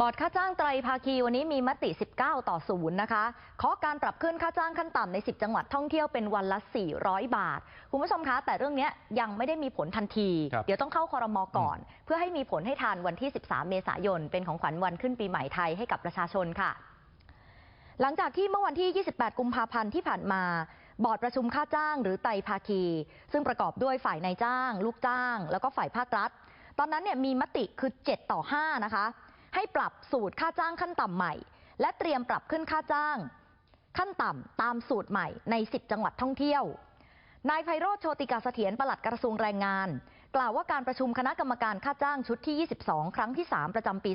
บอร์ดค่าจ้างไตรภาคีวันนี้มีมติ 19 ต่อ 0 นะคะเคาะการปรับขึ้นค่าจ้างขั้นต่ำใน 10 จังหวัดท่องเที่ยวเป็นวันละ 400 บาท คุณผู้ชมคะ แต่เรื่องนี้ยังไม่ได้มีผลทันทีครับเดี๋ยวต้องเข้าคอรมอก่อน เพื่อให้มีผลให้ทันวันที่ 13 เมษายน เป็นของขวัญวันขึ้นปีใหม่ไทยให้กับประชาชนค่ะ หลังจากที่เมื่อวันที่ 28 กุมภาพันธ์ที่ผ่านมาบอร์ดประชุมค่าจ้างหรือไตรภาคี ซึ่งประกอบด้วยฝ่ายนายจ้าง ลูกจ้าง แล้วก็ฝ่ายภาครัฐ ตอนนั้นเนี่ยมีมติคือ 7 ต่อ 5 นะคะ ให้ปรับสูตรค่าจ้างขั้นต่ำใหม่ และเตรียมปรับขึ้นค่าจ้าง ขั้นต่ำตามสูตรใหม่ใน 10 จังหวัดท่องเที่ยวนายไพโรธโชติกาเสถียรปลัดกระทรวงแรงงาน กล่าวว่าการประชุมคณะกรรมการค่าจ้างชุดที่ 22 ครั้งที่ 3 ประจำปี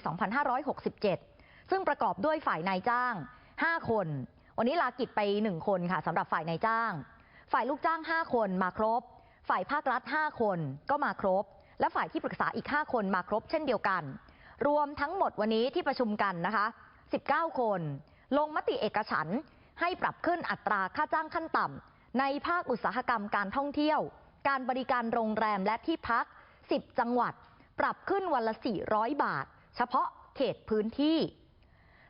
2567 ซึ่งประกอบด้วยฝ่ายนายจ้าง 5 คน วันนี้ลากิจไป 1 คนค่ะสำหรับฝ่ายนายจ้าง ฝ่ายลูกจ้าง 5 คนมาครบ ฝ่ายภาครัฐ 5 คนก็มาครบ และฝ่ายที่ปรึกษาอีก 5 คนมาครบเช่นเดียวกัน รวมทั้งหมดวันนี้ที่ประชุมกันนะคะ19 คน ลงมติเอกฉันให้ปรับขึ้นอัตราค่าจ้างขั้นต่ำในภาคอุตสาหกรรมการท่องเที่ยว การบริการโรงแรมและที่พัก 10 จังหวัด ปรับขึ้นวันละ 400 บาท เฉพาะเขตพื้นที่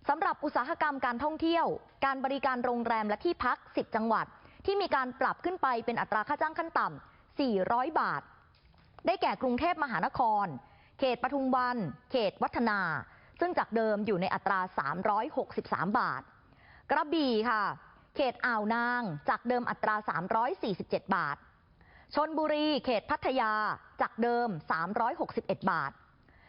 สำหรับอุตสาหกรรมการท่องเที่ยว การบริการโรงแรมและที่พัก 10 จังหวัด ที่มีการปรับขึ้นไปเป็นอัตราค่าจ้างขั้นต่ำ400 บาท ได้แก่กรุงเทพมหานคร เขตปทุมวัน เขตวัฒนา ซึ่งจากเดิมอยู่ในอัตรา 363 บาท กระบี่ค่ะ เขตอ่าวนาง จากเดิมอัตรา 347 บาท ชนบุรี เขตพัทยา จากเดิม 361 บาท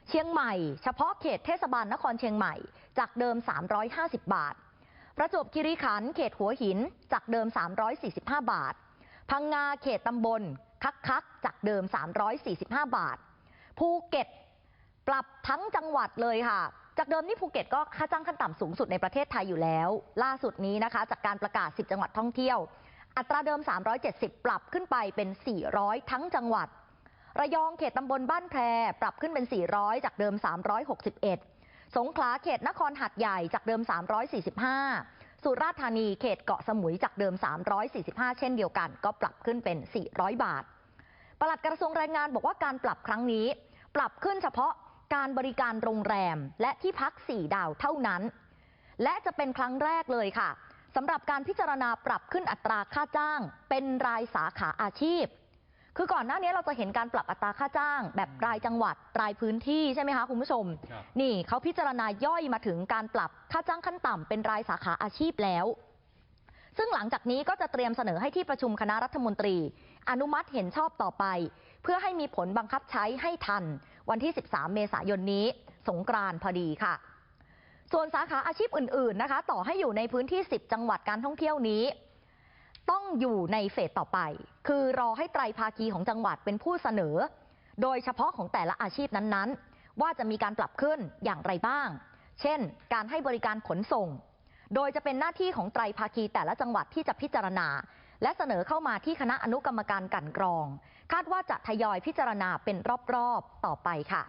เชียงใหม่ เฉพาะเขตเทศบาลนครเชียงใหม่ จากเดิม 350 บาท ประจวบคีรีขันธ์ เขตหัวหิน จากเดิม 345 บาท พังงา เขตตำบล คักคักจากเดิม 345 บาท ภูเก็ตปรับทั้งจังหวัดเลยค่ะ จากเดิมนี่ภูเก็ตก็ค่าจ้างขั้นต่ำสูงสุดในประเทศไทยอยู่แล้ว ล่าสุดนี้นะคะ จากการประกาศ 10 จังหวัดท่องเที่ยว อัตราเดิม 370 ปรับขึ้นไปเป็น 400 ทั้งจังหวัด ระยองเขตตำบลบ้านแพรปรับขึ้นเป็น 400 จากเดิม 361 สงขลาเขตนครหัดใหญ่จากเดิม 345 สุราษฎร์ธานีเขตเกาะสมุยจากเดิม 345 เช่นเดียวกัน ก็ปรับขึ้นเป็น 400 บาทปลัดกระทรวงแรงงานบอกว่าการปรับครั้งนี้ ปรับขึ้นเฉพาะการบริการโรงแรมและที่พัก4ดาวเท่านั้น และจะเป็นครั้งแรกเลยค่ะสำหรับการพิจารณาปรับขึ้นอัตราค่าจ้าง เป็นรายสาขาอาชีพ คือก่อนหน้านี้เราจะเห็นการปรับอัตราค่าจ้าง แบบรายจังหวัดรายพื้นที่ใช่ไหมคะคุณผู้ชมครับนี่เขาพิจารณาย่อยมาถึงการปรับค่าจ้างขั้นต่ำเป็นรายสาขาอาชีพแล้ว ซึ่งหลังจากนี้ก็จะเตรียมเสนอให้ที่ประชุมคณะรัฐมนตรี อนุมัติเห็นชอบต่อไป เพื่อให้มีผลบังคับใช้ให้ทัน วันที่ 13 เมษายนนี้ สงกรานต์พอดีค่ะ ส่วนสาขาอาชีพอื่น ๆนะคะ ต่อให้อยู่ในพื้นที่ 10 จังหวัดการท่องเที่ยวนี้ ต้องอยู่ในเฟสต่อไป คือรอให้ไตรภาคีของจังหวัดเป็นผู้เสนอ โดยเฉพาะของแต่ละอาชีพนั้นๆ ว่าจะมีการปรับขึ้นอย่างไรบ้าง เช่น การให้บริการขนส่ง โดยจะเป็นหน้าที่ของไตรภาคีแต่ละจังหวัดที่จะพิจารณา และเสนอเข้ามาที่คณะอนุกรรมการกันกรอง คาดว่าจะทยอยพิจารณาเป็นรอบๆต่อไปค่ะ